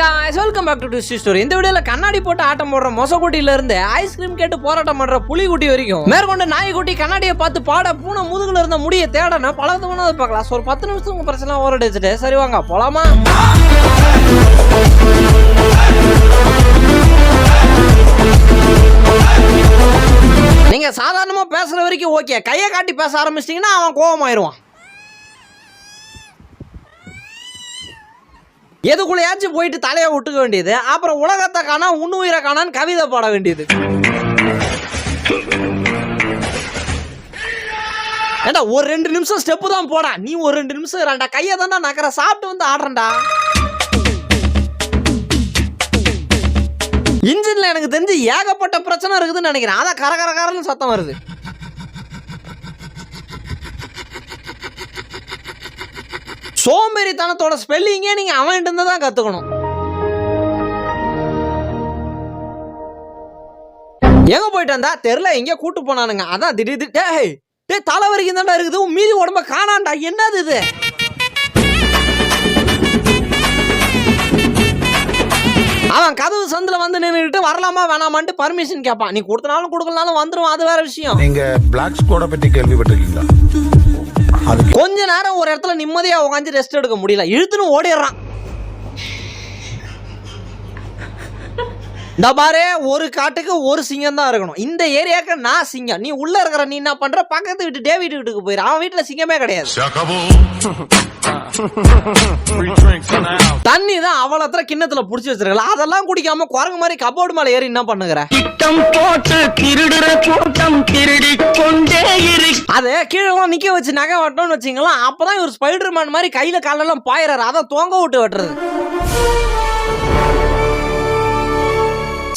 Guys welcome back to tasty story இந்த வீடியோல கண்ணாடி போட்டு ஆட்டம் போடுற மொசக்குட்டில இருந்து ஐஸ்கிரீம் கேட்டு போராட்டம் பண்ற புலிக்குட்டி வரைக்கும். மேற்கொண்டு நாய்க்குட்டி கண்ணாடியை பார்த்து பாட பூனை முதுகுல இருந்த முடிய தேடன பல விதமானது பார்க்கலாம். ஸோ ஒரு பத்து நிமிஷம் உங்க பிரச்சனை ஓரடிச்சுட்டு சரி வாங்க போலாமா? நீங்க சாதாரணமா பேசுற வரைக்கும் ஓகே கையை காட்டி பேச ஆரம்பிச்சிட்டீங்கன்னா அவன் கோவமாயிருவான். எதுக்குள்ளேயாச்சும் போயிட்டு தலையை விட்டுக்க வேண்டியது. அப்புறம் உலகத்தை காணா உண்ணுயிரை காணான்னு கவிதை பாட வேண்டியது. ஏண்டா ஒரு ரெண்டு நிமிஷம் ஸ்டெப்பு தான் போடா. நீ ஒரு ரெண்டு நிமிஷம் ரெண்டா கையை தானே நக்கற சாப்பிட்டு வந்து ஆடுறேன்டா. இன்ஜின்ல எனக்கு தெரிஞ்சு ஏகப்பட்ட பிரச்சனை இருக்குதுன்னு நினைக்கிறேன். அதான் கர கர கரன்னு சத்தம் வருது. சோம்பேறித்தனத்தோட ஸ்பெல்லிங்கே நீங்கள் அவன்கிட்ட இருந்து தான் கற்றுக்கணும் எங்க போயிட்டு வந்தா? தெரியல எங்கேயோ கூட்டு போனானுங்க. அதான் திடீர் திடீர் டேய் டேய் தலை வரைக்கும் தான்டா இருக்குது. உன் மீதி உடம்ப காணாண்டா என்னது இது? அவன் கதவு சந்தில் வந்து நின்றுட்டு வரலாமா வேணாமான்ட்டு பர்மிஷன் கேட்பான் நீ கொடுத்தனாலும் கொடுக்கலனாலும் வந்துடும் அது வேற விஷயம். நீங்க பிளாக் ஸ்குவாட பத்தி கேள்விப்பட்டிருக்கீங்களா? அது கொஞ்ச நேரம் ஒரு இடத்துல நிம்மதியா உட்காந்து ரெஸ்ட் எடுக்க முடியல. இழுத்துன்னு ஓடிடுறான். இந்த பாரு ஒரு காட்டுக்கு ஒரு சிங்கம் தான் இருக்கணும். இந்த ஏரியாக்கு நான் சிங்கம். நீ உள்ள இருக்கிற நீ என்ன பண்ற? பக்கத்து வீட்டு டேவிட் வீட்டுக்கு போயிரு. அவன் வீட்டுல சிங்கமே கிடையாது. தண்ணி தான் அவ்வளோத்துல கிண்ணத்துல புடிச்சு வச்சிருக்கல. அதெல்லாம் குடிக்காம குரங்கு மாதிரி கபோர்டு மேல ஏறி என்ன பண்ணுகிற? திட்டம் போட்டு திருடுற கூட்டம் திருடிக் கொண்டே அதை கீழெல்லாம் நிற்க வச்சு நகை வெட்டணும்னு வச்சிங்களா அப்பதான் இவர் ஸ்பைடர் மேன் மாதிரி கையில காலெல்லாம் பாயிறாரு. அதான் தொங்க விட்டு வெட்டுறது.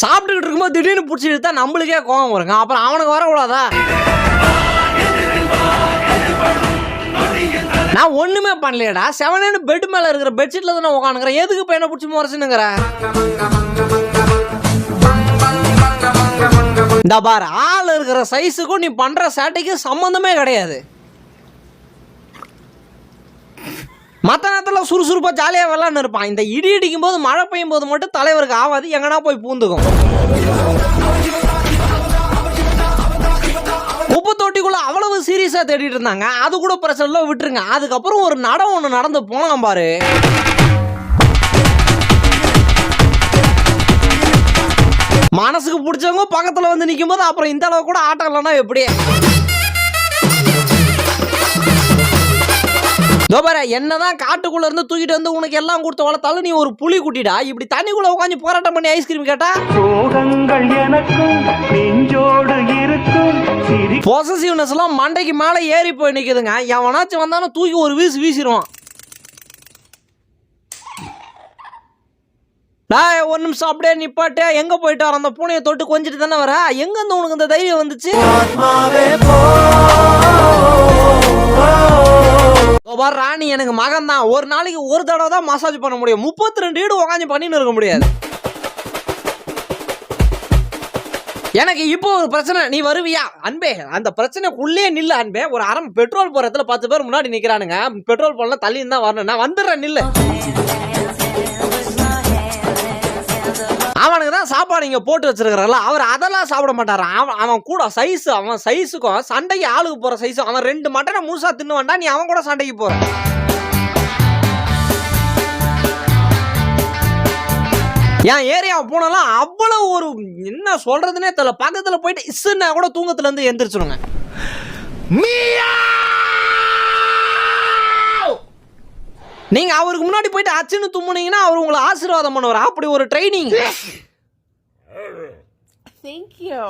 சாப்பிட்டுக்கிட்டு இருக்கும்போது திடீர்னு பிடிச்சிட்டு தான் நம்மளுக்கே கோவம் வருங்க. அப்புறம் அவனுக்கு வரக்கூடாதா? நான் ஒண்ணுமே பண்ணலையடா. செவனேன்னு பெட் மேல இருக்கிற பெட்ஷீட்ல தான் உட்காந்துக்கிறேன் எதுக்கு பையனை என்ன பிடிச்சி முறைச்சுனுங்கிற இந்த பார் ஆள் இருக்கிற சைஸுக்கும் நீ பண்ற சேட்டைக்கும் சம்மந்தமே கிடையாது. மற்ற நேரத்தில் சுறுசுறுப்பாக ஜாலியாக விளாட்னு இருப்பான். இந்த இடி இடிக்கும் போது மழை பெய்யும் போது மட்டும் தலைவருக்கு ஆகாது எங்கனா போய் பூந்துக்கும். குப்பை தொட்டிக்குள்ள அவ்வளவு சீரியஸாக தேடிட்டு இருந்தாங்க. அது கூட பிரச்சனை விட்டுருங்க. அதுக்கப்புறம் ஒரு நடம் ஒன்று நடந்து போனான் பாரு. மனசுக்கு பிடிச்சவங்க பக்கத்தில் வந்து நிற்கும் போது அப்புறம் இந்த அளவு கூட ஆட்டம் இல்லைன்னா எப்படி? இதோ பாரு என்னதான் காட்டுக்குள்ள இருந்து தூக்கிட்டு வந்து உனக்கு எல்லாம் கொடுத்து வளர்த்தாலும் நீ ஒரு புலி குட்டிடா. இப்படி தண்ணிக்குள்ள உட்காந்து போராட்டம் பண்ணி ஐஸ்கிரீம் கேட்டா? சோகங்கள் எனக்கும் நெஞ்சோடு இருக்கும் பொசசிவ்னஸ் எல்லாம் மண்டைக்கு மேல ஏறி போய் நிக்குதுங்க. எவனாச்சும் வந்தாலும் தூக்கி ஒரு வீசு வீசிடுவான் டேய் ஒரு நிமிஷம் அப்படியே நிப்பாட்டு. எங்க போயிட்டு வர? அந்த பூனையை தொட்டு கொஞ்சிட்டு தானே வர? எங்க இருந்து உனக்கு இந்த தைரியம் வந்துச்சு? பாரு ராணி எனக்கு மகன் தான் ஒரு நாளைக்கு ஒரு தடவை தான் மசாஜ் பண்ண முடியும். முப்பத்தி ரெண்டு வீடு உட்காந்து பண்ணின்னு இருக்க முடியாது. எனக்கு இப்போ ஒரு பிரச்சனை. நீ வருவியா? அன்பே அந்த பிரச்சனைக்குள்ளே நில்ல அன்பே. ஒரு அரை பெட்ரோல் போறதுல பத்து பேர் முன்னாடி நிக்கிறானுங்க. பெட்ரோல் போடலாம் தள்ளி தான் வரணும். நான் வந்துடுறேன் நில்லு. தான் சாப்பாடு இங்க போட்டு வச்சிருக்கிறல்ல அவர் அதெல்லாம் சாப்பிட மாட்டாரான் அவன் அவன் கூட சைஸ் அவன் சைஸுக்கும் சண்டைக்கு ஆளுக்கு போற சைஸும் அவன் ரெண்டு மட்டனை முழுசா தின்னு வேண்டாம் நீ அவன் கூட சண்டைக்கு போற. என் ஏரியா போனாலும் அவ்வளவு ஒரு என்ன சொல்றதுனே தெரியல. பக்கத்துல போயிட்டு இசுன்னா கூட தூங்கத்துல இருந்து எந்திரிச்சிருங்க நீங்க அவருக்கு முன்னாடி போயிட்டு அச்சுன்னு தும்முனீங்கன்னா அவர் உங்களை ஆசீர்வாதம் பண்ணுவார். அப்படி ஒரு ட்ரைனிங் Thank you.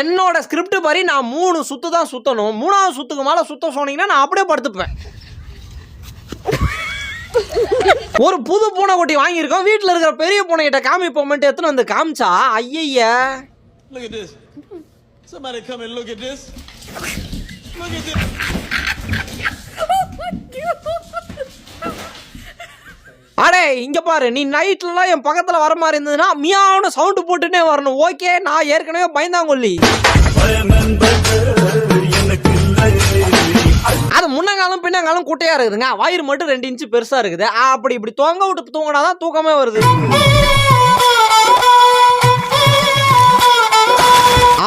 என்னோட ஸ்கிரிப்ட் படி நான் மூணு சுத்து தான் சுத்தணும். மூணாவது சுத்துக்கு மேல சுத்த சொன்னீங்கன்னா நான் அப்படியே படுத்துப்பேன். ஒரு புது பூனை குட்டி வாங்கியிருக்கோம். வீட்டில் இருக்கிற பெரிய பூனைகிட்ட காமிப்போமெண்ட் எத்தனை வந்து காமிச்சா ஐயய்ய. Look at this. அடே இங்கே பாரு நீ நைட்லலாம் என் பக்கத்தில் வர மாதிரி இருந்ததுன்னா மியாவுன்னு சவுண்டு போட்டுனே வரணும். ஓகே நான் ஏற்கனவே பயந்தாங்கொல்லி. அது முன்னங்காலம் பின்னங்காலம் குட்டையா இருக்குதுங்க. வயிறு மட்டும் ரெண்டு இன்ச்சு பெருசா இருக்குது. அப்படி இப்படி தொங்க விட்டு தூங்கினாதான் தூக்கமே வருது.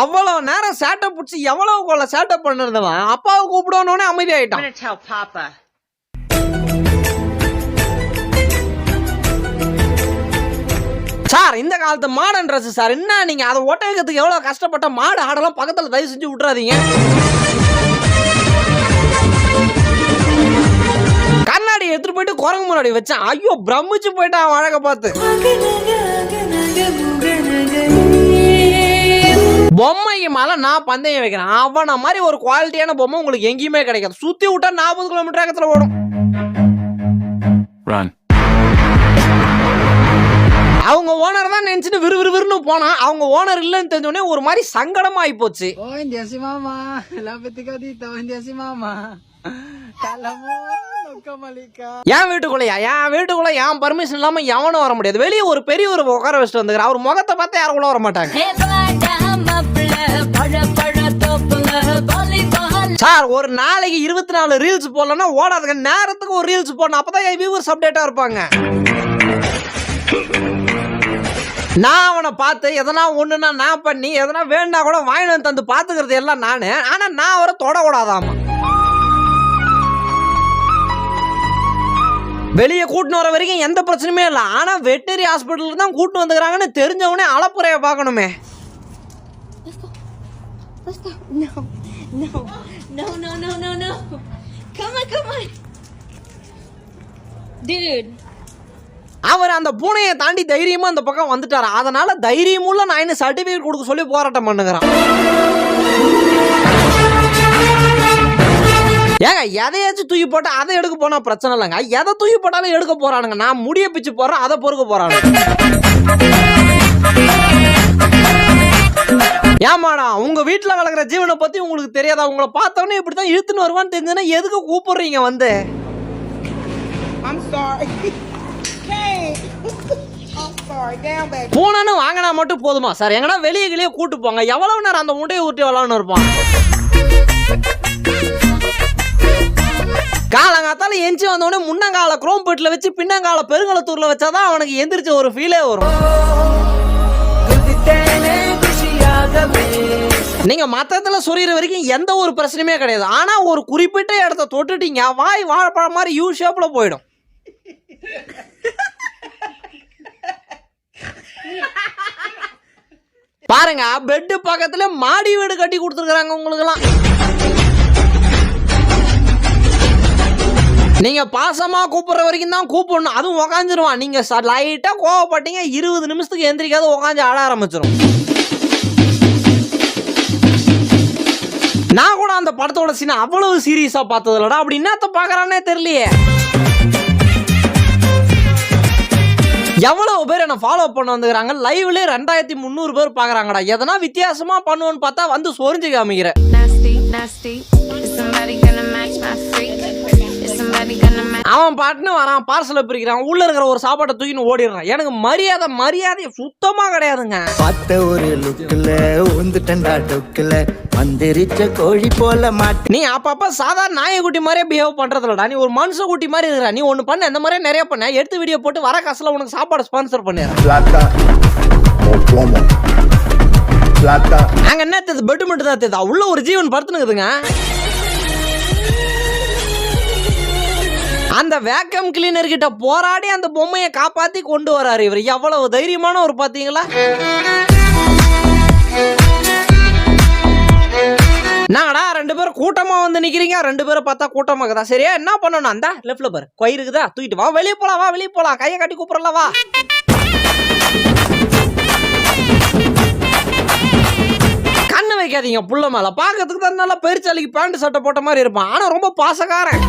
அவ்வளவு நேரம் சேட்டை பிடிச்சி எவ்வளவு கொள்ள சேட்டை பண்ணிருந்தவன் அப்பாவை கூப்பிடணும்னே அமைதியாயிட்டான். காலத்து மாடர்ன் ட்ரெஸ் சார். என்ன நீங்க? அதை ஒட்டகத்துக்கு வைக்கிறதுக்கு எவ்வளவு கஷ்டப்பட்ட மாடு ஆடெல்லாம் பக்கத்துல தயவு செஞ்சு விட்டுறாதீங்க. கண்ணாடி எடுத்துட்டு போயிட்டு குரங்கு முன்னாடி வச்சேன். ஐயோ பிரமிச்சு போயிட்டான் அழக பார்த்து. பொம்மைக்கு மேலே நான் பந்தயம் வைக்கிறேன். அவன மாதிரி ஒரு குவாலிட்டியான பொம்மை உங்களுக்கு எங்கேயுமே கிடைக்காது. சுற்றி விட்டா நாற்பது கிலோமீட்டர் வேகத்துல ஓடும். அவங்க ஓனர் தான் நினைச்சிட்டு விறுவிறுவிறுன்னு போனா அவங்க ஓனர் இல்லைன்னு தெரிஞ்ச உடனே ஒரு மாதிரி போச்சு. Oh, mo, nagkamali ka. என் வீட்டுக்குள்ளயா? என் வீட்டுக்குள்ள என் பர்மிஷன் இல்லாம எவனும் வர முடியாது. வெளியே ஒரு பெரிய ஒரு உட்கார வச்சுட்டு வந்துக்கிறார். அவர் முகத்தை பார்த்தா யாரும் கூட வர மாட்டாங்க. சார் ஒரு நாளைக்கு இருபத்தி நாலு ரீல்ஸ் போடலன்னா ஓடாதுங்க. நேரத்துக்கு ஒரு ரீல்ஸ் போடணும். அப்பதான் என் வியூவர்ஸ் அப்டேட்டா இருப்பாங்க. நான் அவனை பார்த்து எதனா ஒன்றுனா நான் பண்ணி எதனா வேணா கூட வாங்கிட்டு வந்து தந்து பார்த்துக்கிறது எல்லாம் நானு. ஆனால் நான் அவரை தொடக்கூடாதாமா? வெளியே கூட்டின்னு வர வரைக்கும் எந்த பிரச்சனையுமே இல்லை. ஆனால் வெட்டரி ஹாஸ்பிட்டலுக்கு தான் கூட்டு வந்துக்கிறாங்கன்னு தெரிஞ்சவனே அளப்புறையை பார்க்கணுமே. Dude. அவர் அந்த பூனையை தாண்டி தைரியமா அந்த பக்கம் வந்துட்டாரு? அதனால தைரியமுள்ள நான் என்ன சர்டிபிகேட் கொடுக்க சொல்லி போராட்டம் பண்ணுகிறான். ஏங்க எதையாச்சும் தூக்கி போட்டு அதை எடுக்க போனா பிரச்சனை இல்லைங்க. எதை தூக்கி போட்டாலும் எடுக்க போறானுங்க. நான் முடிய பிச்சு போடுறேன் அதை பொறுக்க போறானுங்க. ஏமாடா உங்க வீட்டுல வளர்க்குற ஜீவனை பத்தி உங்களுக்கு தெரியாதா? உங்களை பார்த்தோன்னே இப்படித்தான் இழுத்துன்னு வருவான்னு தெரிஞ்சுன்னா எதுக்கு கூப்பிடுறீங்க வந்து? பூனைன்னு வாங்கினா மட்டும் போதுமா? சார் எங்கன்னா வெளியே வெளியே கூட்டு போங்க. எவ்வளவு நேரம் அந்த முட்டையை ஊட்டி விளாட்னு இருப்பான் காலங்காத்தால எஞ்சி வந்தவொடனே முன்னங்கால குரோம்பேட்டில் வச்சு பின்னங்கால பெருங்கலத்தூர்ல வச்சாதான் அவனுக்கு எந்திரிச்ச ஒரு ஃபீலே வரும். நீங்க மத்தத்துல சொல்லிடுற வரைக்கும் எந்த ஒரு பிரச்சனையுமே கிடையாது. ஆனா ஒரு குறிப்பிட்ட இடத்த தொட்டுட்டீங்க வாய் வாழைப்பழம் மாதிரி யூ ஷேப்ல போயிடும். பாருங்க பெட் பக்கத்துல மாடி வீடு கட்டி கொடுத்துருக்காங்க உங்களுக்குலாம் நீங்க பாசமா கூப்பிடுற வரைக்கும் தான் கூப்பிடணும். அதுவும் உக்காந்துருவான். நீங்க லைட்டா கோவப்பட்டீங்க இருபது நிமிஷத்துக்கு எந்திரிக்காத உக்காந்து ஆட ஆரம்பிச்சிடும் நான் கூட அந்த படத்தோட சீனை அவ்வளவு சீரியஸா பார்த்ததுலடா அப்படி என்னத்த பாக்குறானே தெரியலையே. எவ்வளவு என்ன ஃபாலோ பண்ண வந்துக்கிறாங்க லைவ்ல ரெண்டாயிரத்தி முந்நூறு பேர் பாக்குறாங்கடா எதனா வித்தியாசமா பண்ணுவோன்னு பார்த்தா வந்து சொரிஞ்சு காமிக்கிற nasty, nasty. Is somebody gonna match my freak? Is somebody gonna match? அவன் பாட்டுன்னு வரான் பார்சலை பிரிக்கிறான் உள்ள இருக்கிற ஒரு சாப்பாட்டை தூக்கின்னு ஓடிடுறான் எனக்கு மரியாதை மரியாதை சுத்தமா கிடையாதுங்க பார்த்த ஒரு லுக்கில் மந்திரிச்ச கோழி போல மாட்டி நீ அப்பப்ப சாதாரண நாயக்குட்டி மாதிரியே பிஹேவ் பண்றதுலடா நீ ஒரு மனுஷ குட்டி மாதிரி இருக்கிற நீ ஒண்ணு பண்ண இந்த மாதிரியே நிறைய பண்ண. எடுத்து வீடியோ போட்டு வர காசுல உனக்கு சாப்பாடு ஸ்பான்சர் பண்ணிடுறேன். அங்க என்ன தெரியுது? பெட் மட்டும் தான் தெரியுதா. உள்ள ஒரு ஜீவன் படுத்துனுக்குதுங்க. அந்த வேக்கம் கிளீனர் கிட்ட போராடி அந்த பொம்மையை காப்பாத்தி கொண்டு வராரு இவர். எவ்வளவு தைரியமான ஒரு பாத்தீங்களா? நாடா ரெண்டு பேரும் கூட்டமா வந்து நிக்கிறீங்க. ரெண்டு பேரும் பார்த்தா கூட்டமா இருக்குதா? சரியா? என்ன பண்ணணும்? அந்த லெஃப்ட்ல பாரு. கொய் தூக்கிட்டு வா. வெளியே போலாம் வா வெளியே போலாம். கையை கட்டி கூப்பிடல வா. கண்ணு வைக்காதீங்க புள்ள மேல. பாக்கிறதுக்கு தான் நல்லா பெருச்சாலிக்கு பேண்ட் சட்டை போட்ட மாதிரி இருப்பான். ஆனா ரொம்ப பாசக்காரன்.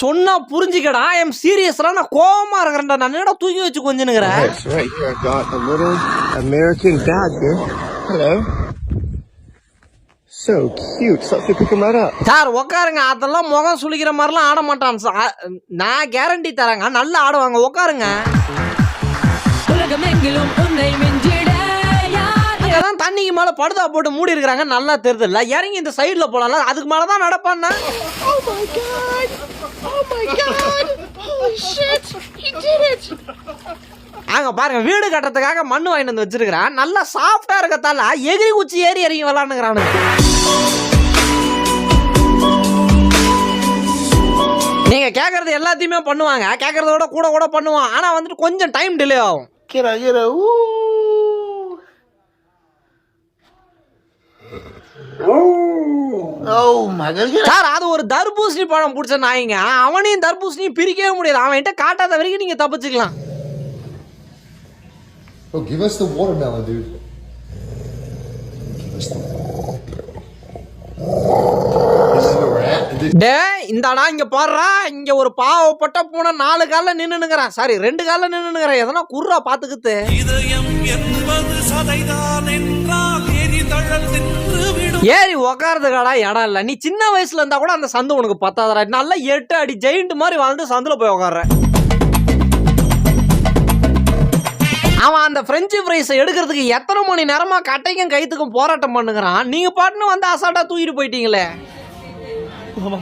சொன்னா புரிஞ்சுக்கடா. ஐ எம் சீரியஸ்டா நான் கோவமா இருக்கிறேன்டா. நான் என்னடா தூக்கி வச்சு a. Hello. So cute. That up. Sir உட்காருங்க அதெல்லாம் முகம் சுளிக்கிற மாதிரிலாம் ஆட மாட்டான். சார் நான் கேரண்டி தரேங்க. நல்லா ஆடுவாங்க. உட்காருங்க தான் தண்ணிக்கு மேல படுதா போட்டு மூடி இருக்காங்க நல்லா தெரியுதுல்ல இறங்கி இந்த சைடுல போலாம்ல. அதுக்கு மேல தான் நடப்பான்னா Oh my god! Oh my god! Holy shit! He did it! அங்க பாருங்க வீடு கட்டுறதுக்காக மண்ணு வாங்கிட்டு வந்து வச்சிருக்கிறான் நல்லா சாஃப்டா இருக்கத்தால எகிரி குச்சி ஏறி இறங்கி விளாண்டுக்கிறானுங்க நீங்க கேக்குறது எல்லாத்தையுமே பண்ணுவாங்க கேக்குறத விட கூட கூட பண்ணுவான் ஆனா வந்துட்டு கொஞ்சம் டைம் டிலே ஆகும் out. Ooh. Oh my god. Get sir அது ஒரு தர்பூசணி பழம் பிடிச்ச நாய்ங்க. அவனையும் தர்பூசணியும் பிரிக்கவே முடியாது அவன்கிட்ட காட்டாத வரைக்கும் நீங்க தப்பிச்சுக்கலாம். Oh, give us the watermelon, dude. Give us the டே இந்தாடா இங்க பாடுறா இங்க ஒரு பாவப்பட்ட பூனை நாலு கால்ல நின்னுங்கிறான் சாரி ரெண்டு கால்ல நின்னுங்கிறான் எதனா குர்ரா பாத்துக்கிட்டு இதயம் என்பது சதைதான் என்றால் எரிதழல் சென்று விடும் ஏறி உக்காரதுக்காடா இடம் இல்லை. நீ சின்ன வயசுல இருந்தா கூட அந்த சந்து உனக்கு பத்தாதடா. நல்லா எட்டு அடி ஜெயிண்ட் மாதிரி வாழ்ந்து சந்தில் போய் உக்கார அவன் அந்த ஃப்ரெஞ்சு ஃப்ரைஸை எடுக்கிறதுக்கு எத்தனை மணி நேரமாக கட்டைக்கும் கைத்துக்கும் போராட்டம் பண்ணுகிறான்? நீங்கள் பாட்டுன்னு வந்து அசால்ட்டாக தூக்கிட்டு போயிட்டீங்களே. Non.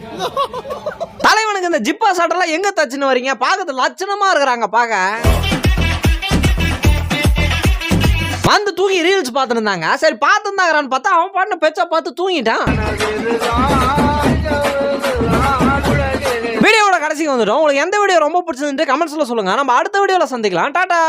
தலைவனுக்கு இந்த ஜிப்பா சட்டெல்லாம் எங்க தச்சுன்னு வரீங்க? பார்க்கறது லட்சணமா இருக்கிறாங்க பார்க்க. வந்து தூங்கி ரீல்ஸ் பார்த்துருந்தாங்க. சரி பார்த்துருந்தாங்கறான்னு பார்த்தா அவன் பாட்டு பெச்சா பார்த்து தூங்கிட்டான். வீடியோட கடைசிக்கு வந்துடும் உங்களுக்கு எந்த வீடியோ ரொம்ப பிடிச்சிருந்து கமெண்ட்ஸில் சொல்லுங்க. நம்ம அடுத்த வீடியோவில் சந்திக்கலாம். டாட்டா